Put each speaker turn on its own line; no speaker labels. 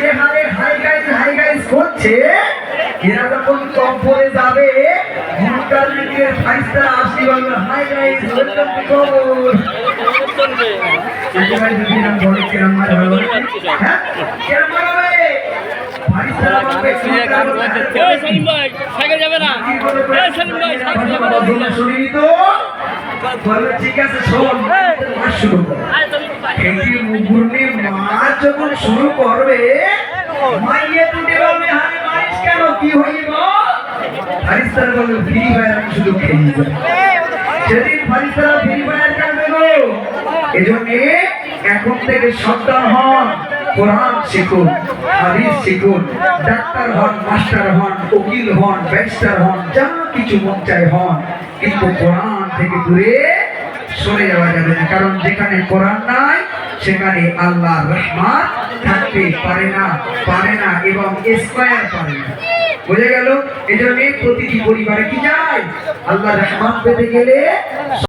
এরা যে হারে হাই গাইজ হাই গাইজ করছে এরা যখন কম্পরে যাবে। মুনকার লিগের ফাইস্টার আসি বলবে হাই গাইজ ওয়েলকাম টু কবর যদি নাম বলে কেরাম মারা হবে হ্যাঁ? কেরাম মারা হবে। ঠিক আছে শোন শুরু মাছ যখন শুরু করবে, মাইয়ে বলবে মারিস কেন? কি হইব? ফারিস্তার বলবে ফ্রি ফায়ার আমি শুধু খেলি। ফারিস্তারা ফ্রি ফায়ার এজন্য এখন থেকে সাবধান হন, কোরআন শিখুন, হাদিস শিখুন, ডাক্তার হন, মাস্টার হন, উকিল হন, ব্যারিস্টার হন, যা কিছু মন হন। কিন্তু কোরআন থেকে দূরে সরে যাওয়া যাবে না, কারণ যেখানে কোরআন নাই সেখানে আল্লাহ রহমান থাকতে পারে না পারে না এবং এসপায়ার পারে না। বোঝা গেল? এজন্য প্রতিটি পরিবারে কি যায়? আল্লাহ রহমান পেতে গেলে